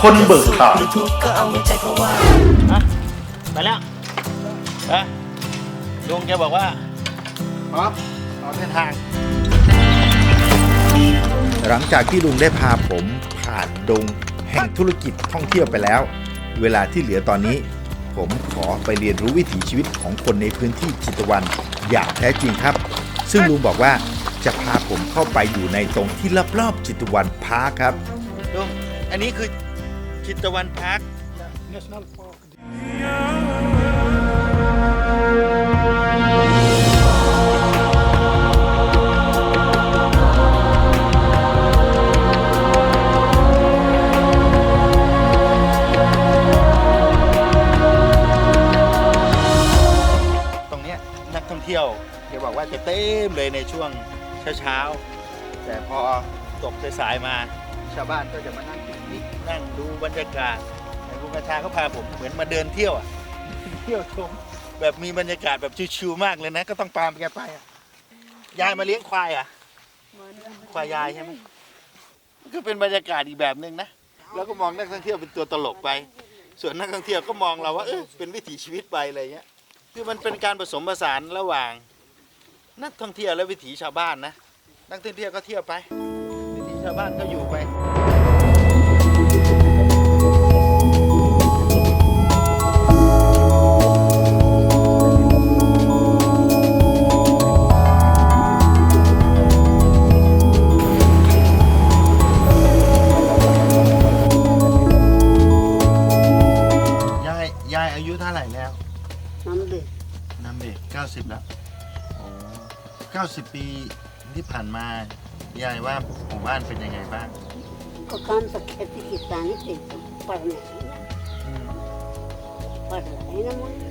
คนเบิกทางไปแล้วไปลุงแกบอกว่าพร้อมออกเดินทาง หลังจากที่ลุงได้พาผมผ่านดงแห่งธุรกิจท่องเที่ยวไปแล้ว เวลาที่เหลือตอนนี้ ผมขอไปเรียนรู้วิถีชีวิตของคนในพื้นที่จิตรวันอย่างแท้จริงครับ ซึ่งลุงบอกว่าจะพาผมเข้าไปอยู่ในตรงที่รอบๆจิตรวันพาร์คครับลุง อันนี้คือจิตรวันพาร์คตรงเนี้ยนักท่องเที่ยวเดี๋ยวบอกว่าจะเต็มเลยในช่วงเช้าๆ แต่พอตกสายๆมาชาวบ้านก็จะมานั่งปิกนิกนั่งดู บรรยากาศแต่คุณกระชาเขาพาผมเหมือนมาเดินเที่ยวอะเที่ยวชมแบบมีบรรยากาศแบบชิวๆมากเลยนะ ก็ต้องตามแกไปอะยายมาเลี้ยงควายอะควายยายใช่ไหมมันก็เป็นบรรยากาศอีกแบบหนึ่งนะแล้วก็มองนักท่องเที่ยวเป็นตัวตลกไป ส่วนนักท่องเที่ยวก็มองเราว่าเออเป็นวิถีชีวิตไปอะไรเงี้ยคือมันเป็นการผสมผสานระหว่าง นักท่องเที่ยวและวิถีชาวบ้านนะ นักท่องเที่ยวก็เที่ยวไป วิถีชาวบ้านก็อยู่ไป 90 ปีที่ผ่านมายายว่าหมู่บ้านเป็นยังไงบ้าง तो काम तो खेती किसानी से तो पढ़ना है ना อืม पढ़ना है ना मुझे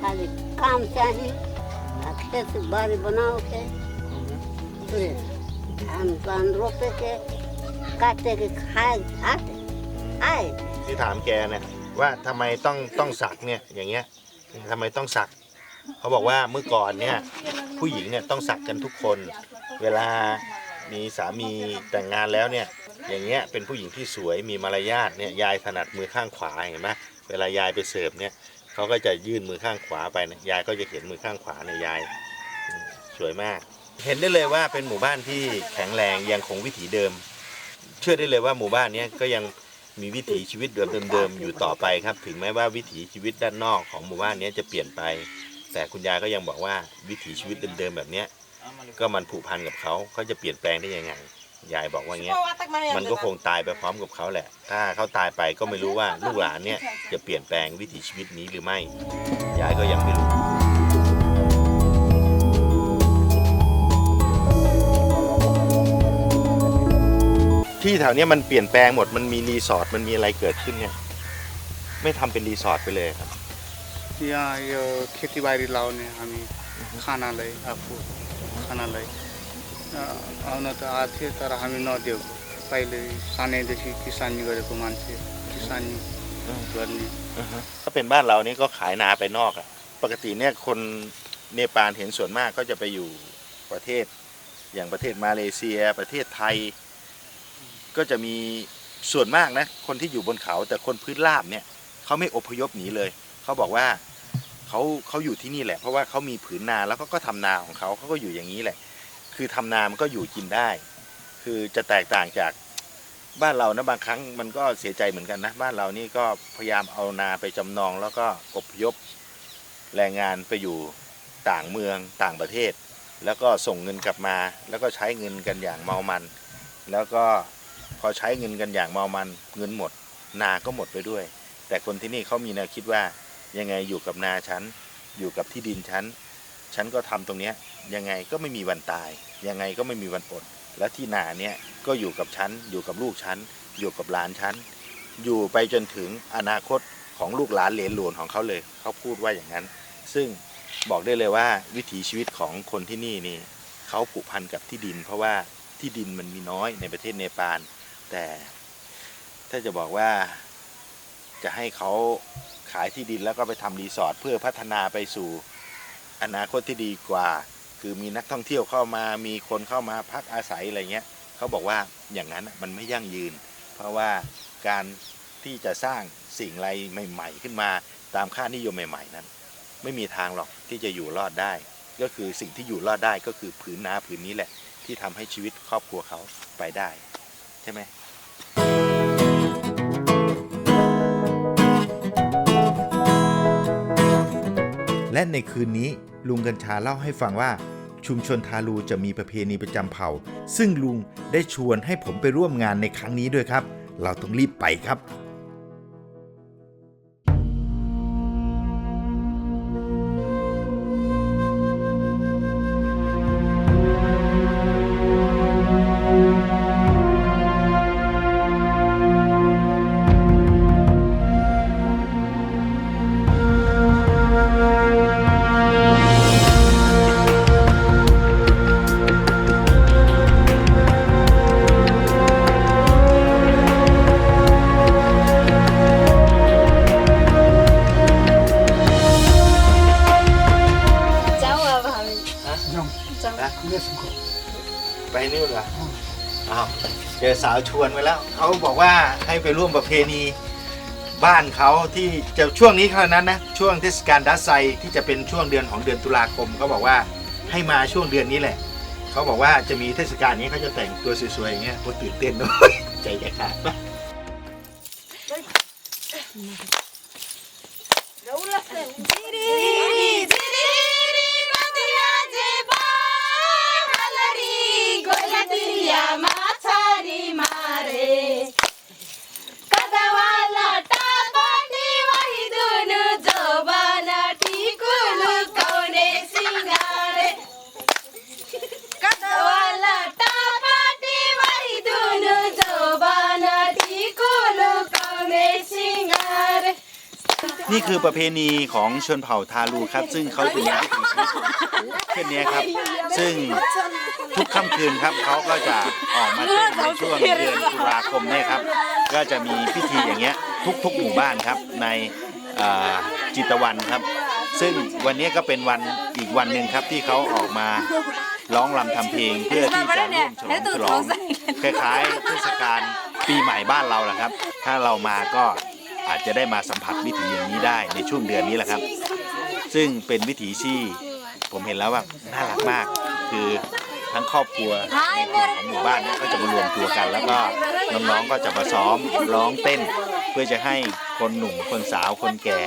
खाली काम चाहिए आ खेत बाड़ी बनाओ के फिर धान पान रोपे के काटे के खाए आते आए ที่ถามแกเนี่ยว่าทำไมต้องต้องสักเนี่ยอย่างเงี้ยทำไมต้องสัก เขาบอกว่าเมื่อก่อนเนี่ยผู้หญิงเนี่ยต้องสักกันทุกคน เวลามีสามีแต่งงานแล้วเนี่ยอย่างเงี้ยเป็นผู้หญิงที่สวยมีมารยาทเนี่ยยายถนัดมือข้างขวาเห็นไหมเวลายายไปเสิร์ฟเนี่ยเขาก็จะยื่นมือข้างขวาไปนี่ยายก็จะเห็นมือข้างขวาในยายสวยมาก เห็นได้เลยว่าเป็นหมู่บ้านที่แข็งแรงยังคงวิถีเดิม เชื่อได้เลยว่าหมู่บ้านเนี้ยก็ยังมีวิถีชีวิตเดิมๆอยู่ต่อไปครับ ถึงแม้ว่าวิถีชีวิตด้านนอกของหมู่บ้านนี้จะเปลี่ยนไป แต่คุณยายก็ยังบอกว่าวิถีชีวิตเดิมๆแบบเนี้ยก็มันผูกพันกับเขาเขาจะเปลี่ยนแปลงได้ยังไง ยายบอกว่าเงี้ย มันก็คงตายไปพร้อมกับเขาแหละ ถ้าเขาตายไปก็ไม่รู้ว่าลูกหลานเนี่ยจะเปลี่ยนแปลงวิถีชีวิตนี้หรือไม่ ยายก็ยังไม่รู้ที่แถวเนี้ยมันเปลี่ยนแปลงหมด มันมีรีสอร์ท มันมีอะไรเกิดขึ้นเนี่ย ไม่ทำเป็นรีสอร์ทไปเลยครับ यहाँ यो खेतीबारी लाउने हामी खानालाई आफू खानालाई अ, आउन त आएको थियो तर हामी नदिएको पहिले सानैदेखि किसानी गरेको मान्छे किसानी गर्ने ถ้าเป็นบ้านเรานี่ก็ขายนาไปนอกอะปกติเนี่ยคนเนปาลเห็นส่วนมากก็จะไปอยู่ประเทศ อย่างประเทศมาเลเซีย ประเทศไทย ก็จะมีส่วนมากนะ คนที่อยู่บนเขา แต่คนพื้นราบเนี่ยเขาไม่อพยพหนีเลย เขาบอกว่า เขาเขาอยู่ที่นี่แหละ เพราะว่าเขามีผืนนาแล้วเขาก็ทำนาของเขาเขาก็อยู่อย่างนี้แหละ คือทำนามันก็อยู่กินได้ คือจะแตกต่างจากบ้านเรานะบางครั้งมันก็เสียใจเหมือนกันนะบ้านเรานี่ก็พยายามเอานาไปจำนอง แล้วก็อพยพแรงงานไปอยู่ต่างเมืองต่างประเทศ แล้วก็ส่งเงินกลับมา แล้วก็ใช้เงินกันอย่างเมามัน แล้วก็พอใช้เงินกันอย่างเมามันเงินหมด นาก็หมดไปด้วย แต่คนที่นี่เขามีแนวคิดว่า ยังไงอยู่กับนาฉันอยู่กับที่ดินฉันฉันก็ทำตรงเนี้ยยังไงก็ไม่มีวันตาย ยังไงก็ไม่มีวันอดและที่นาเนี่ยก็อยู่กับฉันอยู่กับลูกฉันอยู่กับหลานฉันอยู่ไปจนถึงอนาคตของลูกหลานเหลนหลวนของเขาเลยเขาพูดว่าอย่างนั้น ซึ่งบอกได้เลยว่าวิถีชีวิตของคนที่นี่นี่เขาผูกพันกับที่ดิน เพราะว่าที่ดินมันมีน้อยในประเทศเนปาลแต่ถ้าจะบอกว่าจะให้เขา ขายที่ดินแล้วก็ไปทำรีสอร์ทเพื่อพัฒนาไปสู่อนาคตที่ดีกว่า คือมีนักท่องเที่ยวเข้ามามีคนเข้ามาพักอาศัยอะไรเงี้ยเขาบอกว่าอย่างนั้นมันไม่ยั่งยืน เพราะว่าการที่จะสร้างสิ่งอะไรใหม่ ๆ ขึ้นมาตามค่านิยมใหม่ ๆ นั้น ไม่มีทางหรอกที่จะอยู่รอดได้ ก็คือสิ่งที่อยู่รอดได้ก็คือผืนนาผืนนี้แหละ ที่ทำให้ชีวิตครอบครัวเขาไปได้ ใช่ไหม และในคืนนี้ลุงกัญชาเล่าให้ฟังว่า ชุมชนทารูจะมีประเพณีประจำเผ่า ซึ่งลุงได้ชวนให้ผมไปร่วมงานในครั้งนี้ด้วยครับ เราต้องรีบไปครับ นะไปนี่เหรออ้าวเจอสาวชวนไปแล้ว เขาบอกว่าให้ไปร่วมประเพณีบ้านเขาที่จะช่วงนี้เท่านั้นนะ ช่วงเทศกาลดัสไซที่จะเป็นช่วงเดือนของเดือนตุลาคมเขาบอกว่าให้มาช่วงเดือนนี้แหละ เขาบอกว่าจะมีเทศกาลนี้เขาจะแต่งตัวสวยๆอย่างเงี้ยโอ้ตื่นเต้นด้วยใจจะขาดปะ นี่คือประเพณีของชนเผ่าทารูครับ ซึ่งเขาจะมีวิถีชีวิตเช่นนี้ครับ ซึ่งทุกค่ำคืนครับเขาก็จะออกมาเต้นในช่วงเดือนตุลาคมเนี่ยครับ ก็จะมีพิธีอย่างเงี้ยทุกๆหมู่บ้านครับในจิตวันครับ ซึ่งวันนี้ก็เป็นวันอีกวันหนึ่งครับที่เขาออกมาร้องรำทำเพลงเพื่อที่จะร่วมฉลองฉลองคล้ายๆเทศกาลปีใหม่บ้านเราแหละครับ ถ้าเรามาก็ อาจจะได้มาสัมผัสวิถีอย่างนี้ได้ในช่วงเดือนนี้แหละครับ ซึ่งเป็นวิถีที่ผมเห็นแล้วว่าน่ารักมาก คือทั้งครอบครัวในกลุ่มของหมู่บ้านเนี่ยก็จะมารวมตัวกัน แล้วก็น้องๆก็จะมาซ้อมร้องเต้น เพื่อจะให้คนหนุ่มคนสาวคนแก่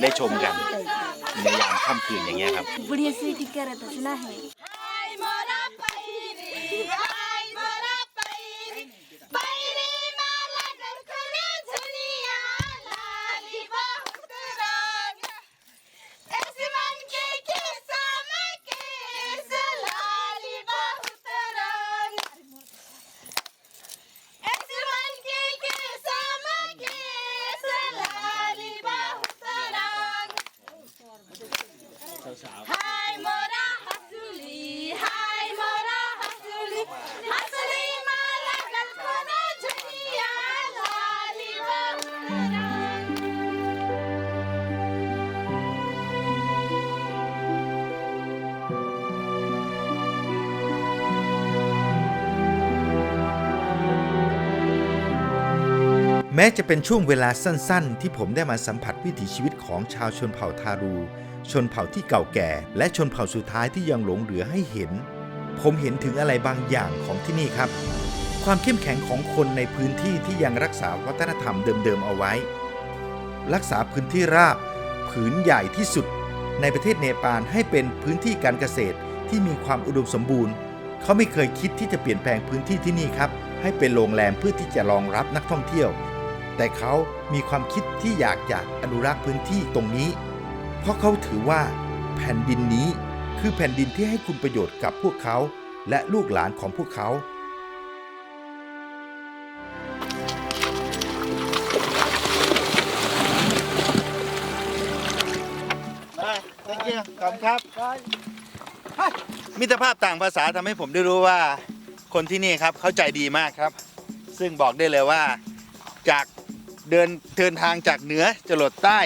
ได้ชมกันในยามค่ำคืนอย่างเงี้ยครับ แม้จะเป็นช่วงเวลาสั้นๆ ที่ผมได้มาสัมผัสวิถีชีวิตของชาวชนเผ่าทารู ชนเผ่าที่เก่าแก่ และชนเผ่าสุดท้ายที่ยังหลงเหลือให้เห็น ผมเห็นถึงอะไรบางอย่างของที่นี่ครับ ความเข้มแข็งของคนในพื้นที่ที่ยังรักษาวัฒนธรรมเดิมๆเอาไว้ รักษาพื้นที่ราบ ผืนใหญ่ที่สุด ในประเทศเนปาลให้เป็นพื้นที่การเกษตรที่มีความอุดมสมบูรณ์ เขาไม่เคยคิดที่จะเปลี่ยนแปลงพื้นที่ที่นี่ครับให้เป็นโรงแรมเพื่อที่จะรองรับนักท่องเที่ยว แต่เขามีความคิดที่อยากจะอนุรักษ์พื้นที่ตรงนี้ เพราะเขาถือว่า แผ่นดินนี้คือแผ่นดินที่ให้คุณประโยชน์กับพวกเขาและลูกหลานของพวกเขาขอบคุณครับมิตรภาพต่างภาษาทำให้ผมได้รู้ว่า คนที่นี่ครับเขาใจดีมากครับ ซึ่งบอกได้เลยว่าจาก เดินเดินทางจากเหนือจรดใต้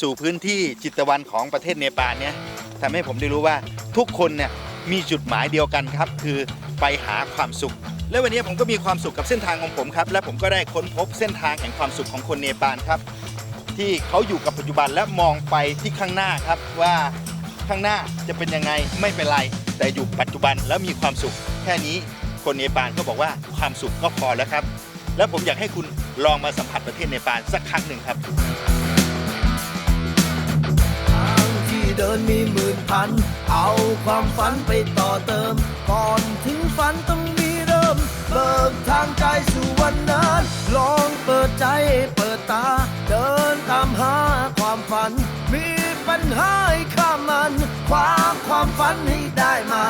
สู่พื้นที่จิตวันของประเทศเนปาลเนี่ยทำให้ผมได้รู้ว่าทุกคนเนี่ยมีจุดหมายเดียวกันครับ คือไปหาความสุข และวันนี้ผมก็มีความสุขกับเส้นทางของผมครับ และผมก็ได้ค้นพบเส้นทางแห่งความสุขของคนเนปาลครับ ที่เขาอยู่กับปัจจุบันและมองไปที่ข้างหน้าครับว่าข้างหน้าจะเป็นยังไงไม่เป็นไร แต่อยู่ปัจจุบันแล้วมีความสุข แค่นี้คนเนปาลก็บอกว่าความสุขก็พอแล้วครับ และผมอยากให้คุณลองมาสัมผัสประเทศเนปาลสักครั้งหนึ่งครับที่เดินมีหมื่นพัน เอาความฝันไปต่อเติม ก่อนถึงฝันต้องมีเริ่ม เบิกทางใจสู่วันนั้น ลองเปิดใจเปิดตา เดินตามหาความฝัน มีปัญหาให้ข้ามมัน ความความฝันให้ได้มา